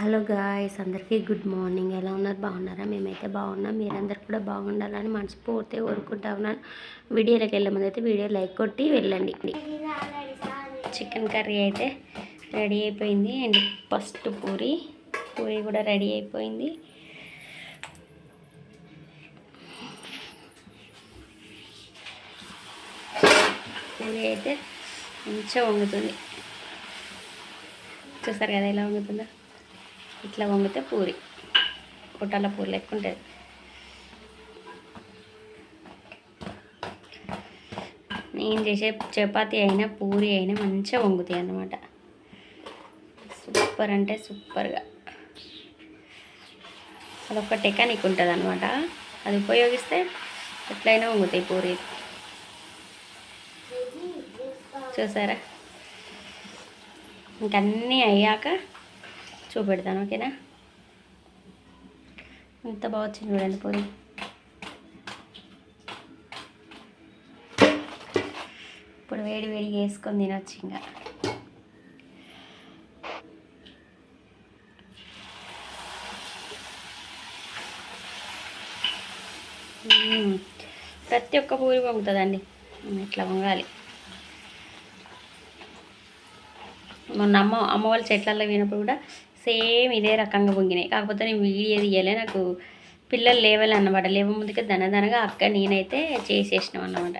Hello guys అందరికీ good morning. ఎలా ఉన్నారు? బాగున్నారా? మేమైతే బాగున్నాం. మీరందరు కూడా బాగుండాలని మనస్ఫూర్తిగా కోరుకుంటా ఉన్నాను. వీడియోలోకి వెళ్ళే ముందు అయితే వీడియో లైక్ కొట్టి వెళ్ళండి. చికెన్ కర్రీ అయితే రెడీ అయిపోయింది. అండ్ ఫస్ట్ పూరి పూరి కూడా రెడీ అయిపోయింది. పూరి అయితే మంచిగా వంగుతుంది చూస్తారు కదా ఎలా వంగుతుందో ఇట్లా వంగితే పూరి. పుట్టాల పూరి లెక్క ఉంటుంది నేను చేసే చపాతి అయినా పూరి అయినా మంచిగా వంగుతాయి అన్నమాట. సూపర్ అంటే సూపర్గా. అదొక టెకానిక్ ఉంటుంది అనమాట అది ఉపయోగిస్తే ఎట్లయినా వంగుతాయి పూరి. చూసారా? ఇంకన్నీ అయ్యాక చూపెడతాను ఓకేనా? ఎంత బాగా వచ్చింది చూడండి పూరి ఇప్పుడు వేడి వేడి వేసుకొని తినొచ్చు ఇంకా. ప్రతి ఒక్క పూరి పొంగుతుందండి ఇట్లా వంగాలి? మొన్న అమ్మ అమ్మ వాళ్ళ చెట్లలో పోయినప్పుడు కూడా సేమ్ ఇదే రకంగా పొంగినాయి. కాకపోతే నేను వీడియో తీయలే నాకు పిల్లలు లేవాలి అన్నమాట. లేవ ముందుకే దనదనగా అక్క నేనైతే చేసేసినాం అన్నమాట.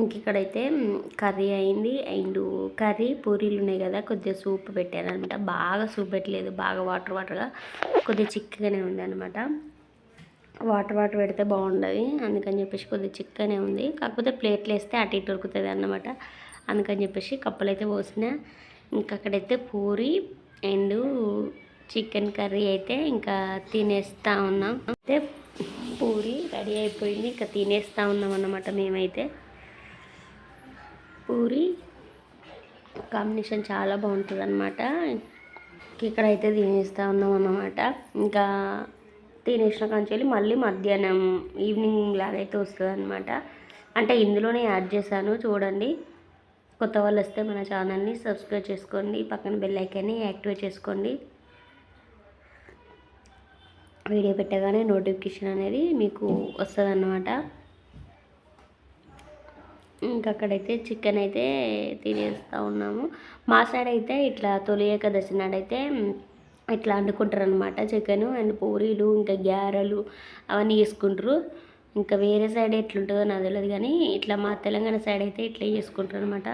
ఇంక ఇక్కడైతే కర్రీ అయింది. అండ్ కర్రీ పూరీలు ఉన్నాయి కదా కొద్దిగా సూప్ పెట్టాను అనమాట బాగా సూప్ పెట్టలేదు. బాగా వాటర్ వాటర్గా కొద్దిగా చిక్కగానే ఉంది అనమాట వాటర్ వాటర్ పెడితే బాగుండదు. అందుకని చెప్పేసి కొద్దిగా చిక్కనే ఉంది. కాకపోతే ప్లేట్లు వేస్తే అటు ఇటు ఉరుకుతుంది అన్నమాట. అందుకని చెప్పేసి కప్పులు అయితే పోసిన. ఇంకా అక్కడైతే పూరి అండ్ చికెన్ కర్రీ అయితే ఇంకా తినేస్తా ఉన్నాం. అయితే పూరి రెడీ అయిపోయింది. ఇంకా తినేస్తా ఉన్నాం అన్నమాట మేమైతే. పూరి కాంబినేషన్ చాలా బాగుంటుంది అనమాట ఇక్కడైతే తినేస్తా ఉన్నాం అన్నమాట. ఇంకా తినేసిన కాంచెల్లి మళ్ళీ మధ్యాహ్నం ఈవినింగ్ లాగైతే వస్తుంది అనమాట అంటే ఇందులోనే యాడ్ చేశాను చూడండి. కొత్త వాళ్ళు వస్తే మన ఛానల్ని సబ్స్క్రైబ్ చేసుకోండి పక్కన బెల్ ఐకాన్ని యాక్టివేట్ చేసుకోండి. వీడియో పెట్టగానే నోటిఫికేషన్ అనేది మీకు వస్తుంది అన్నమాట ఇంకా చికెన్ అయితే తినేస్తూ ఉన్నాము. మా సైడ్ అయితే ఇట్లా తొలి ఏకాదశి నాడైతే ఇట్లా వండుకుంటారు అనమాట చికెను అండ్ పూరీలు ఇంకా గ్యారెలు అవన్నీ వేసుకుంటారు ఇంకా వేరే సైడ్ ఎట్లుంటుందో నాకు తెలియదు కానీ ఇట్లా మా తెలంగాణ సైడ్ అయితే ఇట్లా చేసుకుంటారు అనమాట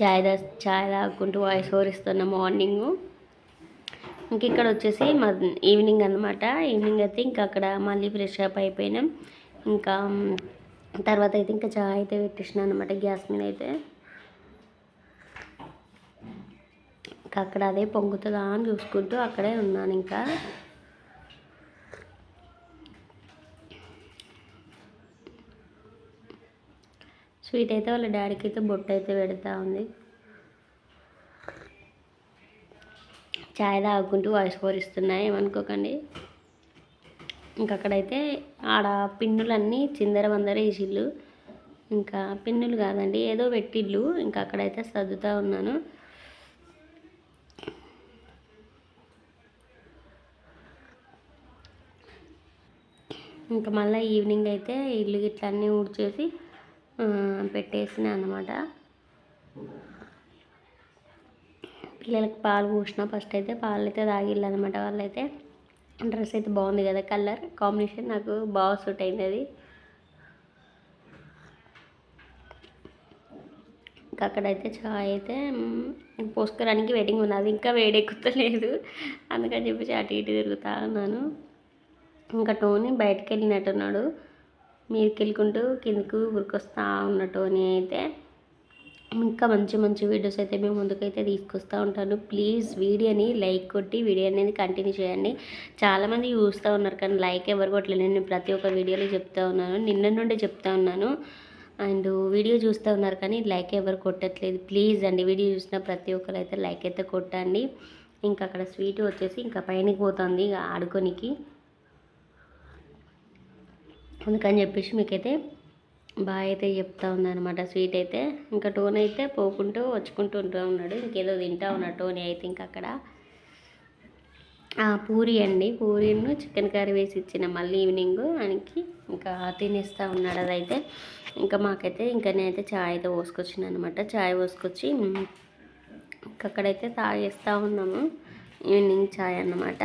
చాయ్ దా చాయ్ తాగుకుంటూ వాయిస్ ఓవర్ మార్నింగ్. ఇంక ఇక్కడ వచ్చేసి మా ఈవినింగ్ అనమాట ఈవినింగ్ అయితే ఇంకా అక్కడ మళ్ళీ ఫ్రెష్ అప్ అయిపోయినాం. ఇంకా తర్వాత అయితే ఇంకా చాయ్ అయితే పెట్టేసిన అనమాట గ్యాస్ మీద అయితే. ఇంకా అక్కడ అదే పొంగుతుందా అని చూసుకుంటూ అక్కడే ఉన్నాను ఇంకా. స్వీట్ అయితే వాళ్ళ డాడీకి అయితే బొట్టు అయితే పెడతా ఉంది. చాయ్ తాగుకుంటూ వాయిస్ ఓవర్ ఇస్తున్నాయి. ఏమనుకోకండి. ఇంకక్కడైతే ఆడ పిన్నులన్నీ చిందర వందర వేసిళ్ళు. ఇంకా పిన్నులు కాదండి ఏదో పెట్టిళ్ళు. ఇంకా అక్కడైతే సర్దుతూ ఉన్నాను. ఇంకా మళ్ళీ ఈవినింగ్ అయితే ఇల్లు గిట్లన్నీ ఊడ్చేసి పెట్టేసిన అనమాట పిల్లలకి పాలు పోసిన ఫస్ట్ అయితే పాలు అయితే తాగిళ్ళు అనమాట వాళ్ళైతే. డ్రెస్ అయితే బాగుంది కదా కలర్. కాంబినేషన్ నాకు బాగా సూట్ అయింది అది ఇంకా అక్కడైతే చాయ్ అయితే పోసుకోవడానికి వెయిటింగ్ ఉన్నది ఇంకా వేడెక్కుతలేదు. అందుకని చెప్పేసి అటు ఇటు తిరుగుతా ఉన్నాను. ఇంకా టోని బయటకు వెళ్ళినట్టున్నాడు మీదకి కిందకు ఉరికొస్తూ ఉన్నట్టు అని అయితే ఇంకా మంచి మంచి వీడియోస్ అయితే మేము ముందుకైతే తీసుకొస్తూ ఉంటాను. ప్లీజ్ వీడియోని లైక్ కొట్టి వీడియో అనేది కంటిన్యూ చేయండి. చాలామంది చూస్తూ ఉన్నారు కానీ లైక్ ఎవరు కొట్టలేదు. నేను ప్రతి ఒక్క వీడియోలో చెప్తా ఉన్నాను. నిన్న నుండి చెప్తా ఉన్నాను. అండ్ వీడియో చూస్తూ ఉన్నారు కానీ లైక్ ఎవరు కొట్టట్లేదు. ప్లీజ్ అండి వీడియో చూసిన ప్రతి ఒక్కరు అయితే లైక్ అయితే కొట్టండి. ఇంకా అక్కడ స్వీట్ వచ్చేసి ఇంకా పైనకి పోతుంది ఇక ఆడుకోనికి. అందుకని చెప్పేసి మీకైతే బాగా అయితే చెప్తా ఉందన్నమాట. స్వీట్ అయితే ఇంకా టోన్ అయితే పోకుంటూ వచ్చుకుంటూ ఉంటూ ఉన్నాడు. ఇంకేదో తింటా ఉన్నాడు టోనీ అయితే ఇంకా అక్కడ. ఆ, పూరి అండి. పూరీను చికెన్ కర్రీ వేసి ఇచ్చిన మళ్ళీ ఈవినింగ్ ఆయనకి ఇంకా తినేస్తూ ఉన్నాడు అదైతే. ఇంకా మాకైతే ఇంకా నేనైతే చాయ్ అయితే పోసుకొచ్చిన అనమాట చాయ్ పోసుకొచ్చి మ్, అక్కడైతే తాగేస్తూ ఉన్నాము. ఈవినింగ్ చాయ్ అన్నమాట.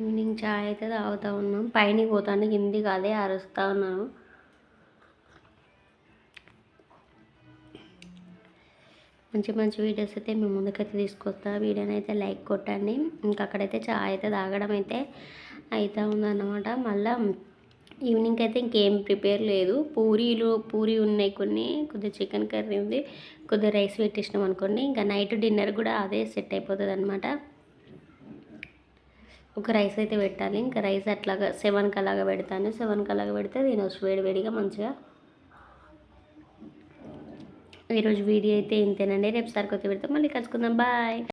ఈవినింగ్ చాయ్ అయితే తాగుతూ ఉన్నాం. పైన పోతాను కిందికి అదే అరుస్తూ ఉన్నాను. మంచి మంచి వీడియోస్ అయితే మేము ముందుకైతే తీసుకొస్తా. వీడియోని అయితే లైక్ కొట్టండి. ఇంకా అక్కడైతే చాయ్ అయితే తాగడం అయితే అవుతూ ఉందన్నమాట. మళ్ళీ ఈవినింగ్ అయితే ఇంకేం ప్రిపేర్ లేదు. పూరీలు పూరి ఉన్నాయి కొన్ని. కొద్దిగా చికెన్ కర్రీ ఉంది. కొద్దిగా రైస్ పెట్టేసినాం అనుకోండి. ఇంకా నైట్ డిన్నర్ కూడా అదే సెట్ అయిపోతుంది అనమాట ఒక రైస్ అయితే పెట్టాలి. ఇంకా రైస్ అట్లాగా సెవెన్కి అలాగా పెడతాను. సెవెన్కి అలాగా పెడితే తినొచ్చు వేడి వేడిగా మంచిగా ఈరోజు వీడియో అయితే ఇంతేనండి. రేపు సరికొత్త కొత్త పెడితే మళ్ళీ కలుసుకుందాం. బాయ్